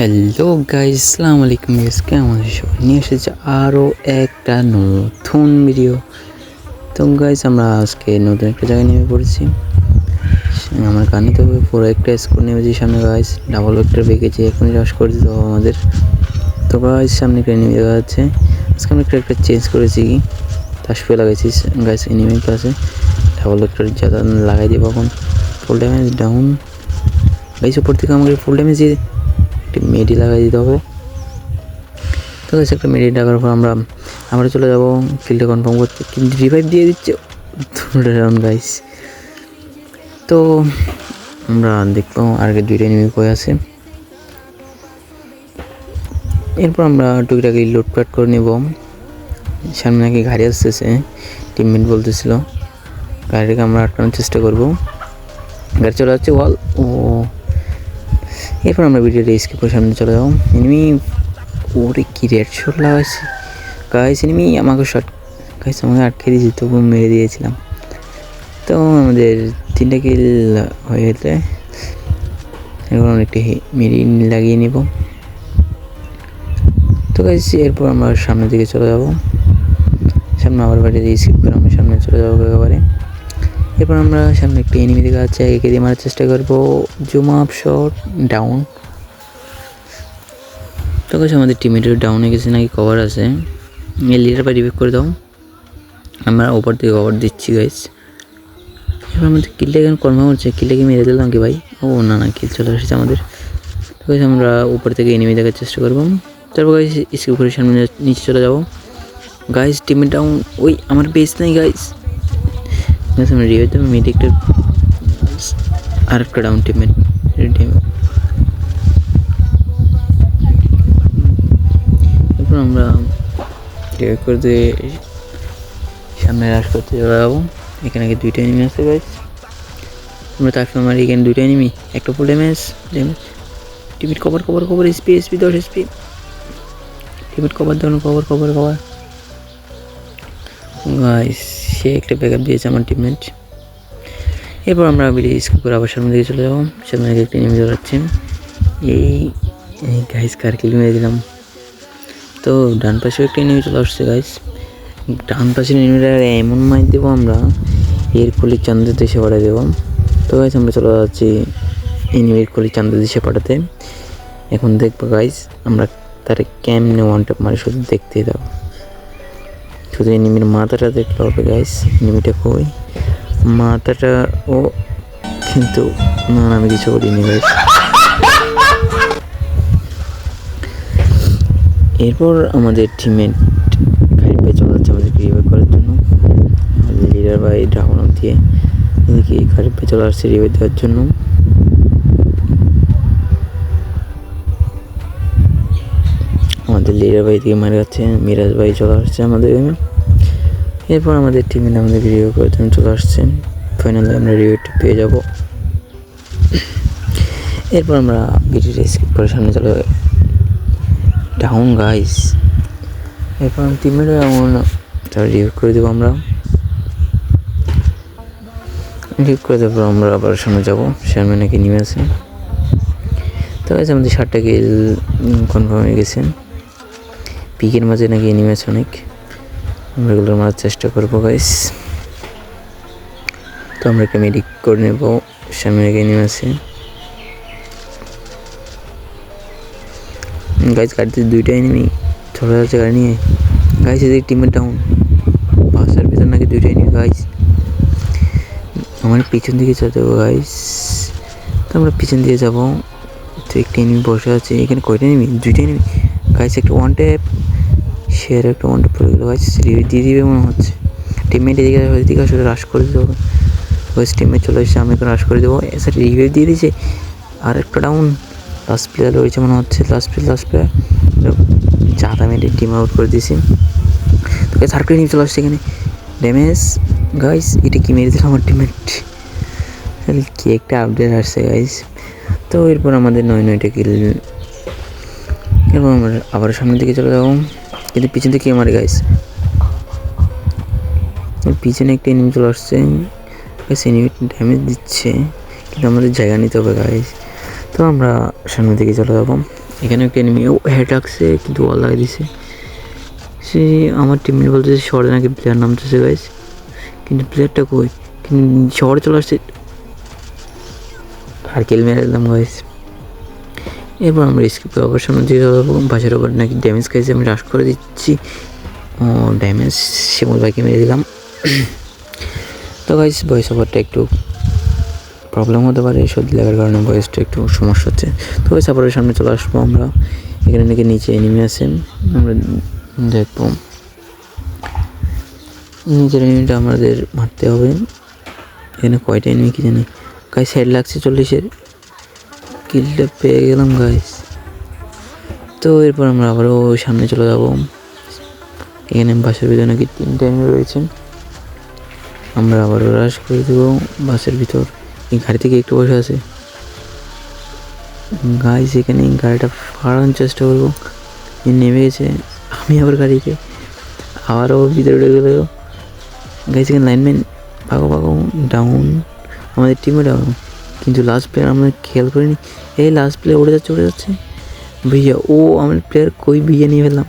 Hello guys আসসালামু আলাইকুম guys কেমন আছো? নিয়ে এসেছে আরও একটা নতুন ভিডিও তো গাইজ আমরা আজকে নতুন একটা জায়গায় নেমে পড়েছি। আমার কানে তো পুরো একটা স্কুল নেমেছি সামনে গাইজ ডাবল একটা বেঁকেছি এখনই রস করে দিতে হবে আমাদের। তো গাইজ সামনে একটা নেমে দেখা যাচ্ছে। আজকে আমরা একটা একটা চেঞ্জ করেছি কি? তাসফিয়া লাগাইছি গাইজ এনিমি আছে। ডাবল একটা যাতা লাগাই দিব এখন। ফুল ড্যামেজ ডাউন গাইজ উপর থেকে আমাকে ফুল ড্যামেজ দিয়ে একটি মেডি লাগাই দিতে হবে। তো একটা মেডি লাগার পর আমরা আমরা চলে যাব ফিল্ডে কনফার্ম করতে। কিন্তু রিভাইভ দিয়ে দিচ্ছে। দুটো রাউন্ড গাইস তো আমরা দেখব আর দুইটা এনিমি কয়ে আছে। এরপর আমরা টুকিটাকি লুটপাট করে নেব। সামনে নাকি গাড়ি আসতেছে টিমমেট বলতেছিল। গাড়িটাকে আমরা আটকানোর চেষ্টা করব। গাড়ি চলে যাচ্ছে, ওয়াল। ও এরপর আমরা ভিডিওটা স্কিপ করে সামনে চলে যাব। এনিমি ওরে কি রেড শট লাগাইছি। গাইস এনিমি আমাকে শট গাইস আমাকে আটকে দিয়েছি, তবু মেরে দিয়েছিলাম। তো আমাদের তিনটা কিল হয়ে গেলে এখন আমরা একটি মেরি লাগিয়ে নিব। তো গাইস এরপর আমরা সামনের দিকে চলে যাব। সামনে আবার বাড়িতে স্কিপ করে আমরা সামনে চলে যাব একেবারে। এরপর আমরা সামনে একটা এনিমি দেখা যাচ্ছে, একে দিয়ে মারার চেষ্টা করব। জুম আপ শট ডাউন তো কাছে আমাদের টিমেটের ডাউনে গেছে, নাকি কভার আছে? লিডার বা রিভিভ করে দাও। আমরা ওপর থেকে কভার দিচ্ছি গাইস এবার আমাদের কিলটা কেন কনফার্ম হচ্ছে? কিলটাকে মেরে দিলাম কি ভাই? ও, না না কিল চলে এসেছে আমাদের। তো গাইস আমরা উপর থেকে এনিমি দেখার চেষ্টা করব। তারপর গাইস স্কিপ করে সামনে নিচে চলে যাব। গাইস টিমের ডাউন ওই, আমার বেস নেই গাইস আমরা রিভিউ দেবো মিডিকটা আর একটা ডাউন টিমের টিম এরপর আমরা করতে সামনে রাশ করতে যাব। এখানে কি দুইটা এনিমি আছে গাইস আমরা তাকে আমার এখানে দুইটা এনিমি একটা full damage damage teammate cover cover cover SP SP দশ এসপি টিমিট কভার ধরুন কভার কভার কভার গাইস সে একটা ব্যাকআপ দিয়েছে আমার টিমমেট এরপর আমরা বেরিয়ে স্কুল করে আবার সামনে দিকে চলে যাব। সামনে দিকে একটা নেমে যাচ্ছে এই গাইস কারকিল মেরে দিলাম। তো ডান পাশেও একটা নেমে চলে আসছে গাইস ডান পাশে নেমে এমন মাইর দেবো আমরা, এর কলি চান্দের দেশে পাঠিয়ে দেবো। তো গাইস আমরা চলে যাচ্ছি এনিমির কলি চান্দের দেশে পাঠাতে। এখন দেখব গাইস আমরা তার কেমনে ওয়ান টপ মারি শুধু দেখতেই দাও শুধু এনিমির মাথাটা দেখলে হবে গাইস এনিমিটা কই? মাথাটা, ও কিন্তু, না আমি কিছু করিনি গাইস এরপর আমাদের টিমের গাড়ি চলে যাচ্ছে আমাদের রিভাইভ করার জন্য। লিডার ভাই ড্রাগন দিয়ে এদিকে গাড়ি চলে আসছে রিভাইভ দেওয়ার জন্য। আমাদের লিডার ভাই দিকে মারা যাচ্ছে, মিরাজ ভাই চলে আসছে আমাদের এরপর আমাদের টিমের আমাদের রিভিউ করে চলে আসছে। ফাইনালি আমরা রিভিউটা পেয়ে যাব। এরপর আমরা ভিডিওটা স্কিপ করে সামনে চলে ডাউন গাইস এরপর টিমের এমন রিভিউ করে দেবো আমরা। রিভিউ করে দেবো আমরা আবার সামনে যাব। নাকি নেমে আছে। তো গাইস আমাদের ষাটটা কিল কনফার্ম হয়ে গেছে। পিকের মাঝে নাকি নেমে আছে অনেক। আমরা এগুলো মারার চেষ্টা করব গাইস তো আমরা একটা মেডিক করে নেব, সামনে রেখে নেমে আছে। গাইস গাড়িতে দুইটা এনিমি চলে যাচ্ছে গাড়ি নিয়ে। গাইস এদিকে টিমের ডাউন বাসার ভিতর নাকি দুইটা এনিমি গাইস আমার পিছন দিকে চলে যাব গাইস তো আমরা পিছন দিয়ে যাব। তো একটা এনিমি বসে আছে। এখানে কয়টা এনিমি দুইটা এনিমি গাইস একটা ওয়ান ট্যাপ শেয়ার একটা ট্যাপ পড়ে গেলো গাইস রিভিউ দিয়ে দিবে মনে হচ্ছে। টিমমেট এদিকে এদিকে আসলে রাশ করে দিতে হবে। গাইস টিমমেট চলে এসেছে, আমি রাশ করে দেবো। স্যার রিভিউ দিয়ে দিয়েছে। আর একটা ডাউন লাস্ট প্লেয়ার রয়েছে মনে হচ্ছে লাস্ট প্লেয়ার লাস্ট প্লেয়ার চাঁদা মেরে টিম আউট করে দিয়েছি। তো গাইস আর নিয়ে চলে আসছে এখানে। ড্যামেজ গাইস এটা কি মেরে দিল আমার টিমমেট কি একটা আপডেট আসছে গাইস তো এরপর আমাদের নয় নয়টা কিল এরপর আমরা আবার সামনের দিকে চলে যাব। কিন্তু পিছন থেকে আমার গাইস পিছনে একটা এনিমি চলে আসছে। গাইস এনিমি ড্যামেজ দিচ্ছে। কিন্তু আমাদের জায়গা নিতে হবে গাইস তো আমরা সামনের দিকে চলে যাব। এখানে একটা এনিমি ও হেড রাখছে কিন্তু ওয়াল লাগিয়ে দিছে। সে আমার টিমমেট বলতেছে শহরে নাকি প্লেয়ার নামতেছে গাইস কিন্তু প্লেয়ারটা কই? কিন্তু শহরে চলে আসছে। আর কিল মেরে দিলাম গাইস এরপর আমরা সামনে দিয়ে যাব বাসের ওপর নাকি ড্যামেজ খাইছে আমি রাশ করে দিচ্ছি। ও ড্যামেজ শিমুল ভাইকে মেরে দিলাম। তো গাইস ভয়েস ওভারটা একটু প্রবলেম হতে পারে, সর্দি লাগার কারণে ভয়েসটা একটু সমস্যা হচ্ছে। তো ওই সাপোর্টের সামনে চলে আসব আমরা। এখানে নাকি নিচে এনিমি আছে আমরা দেখব। নিচের এনিমিটা আমাদের মারতে হবে। এখানে কয়টা এনিমি কি জানি? গাইস হেড লাগছে চল্লিশের কিলটা পেয়ে গেলাম গাইস তো এরপর আমরা আবারও সামনে চলে যাব। এখানে বাসের ভিতরে নাকি তিন এনিমি রয়েছে। আমরা আবারও রাশ করে দেবো বাসের ভিতর। এই গাড়ি থেকে একটু বসে আছে। গাইস এখানে গাড়িটা ফাড়ানোর চেষ্টা করব। নেমে গেছে আমি আবার গাড়িতে। আবারও ভিতরে ঢুকে গেল। গাইস এখানে লাইনম্যান পাগো পাগো ডাউন আমাদের টিমে ডাউন কিন্তু লাস্ট প্লেয়ার আমরা খেয়াল করিনি। এই লাস্ট প্লেয়ার উড়ে যাচ্ছে উড়ে যাচ্ছে। ভैया ও আমি প্লেয়ার কই বিয়ে নিয়ে ফেললাম?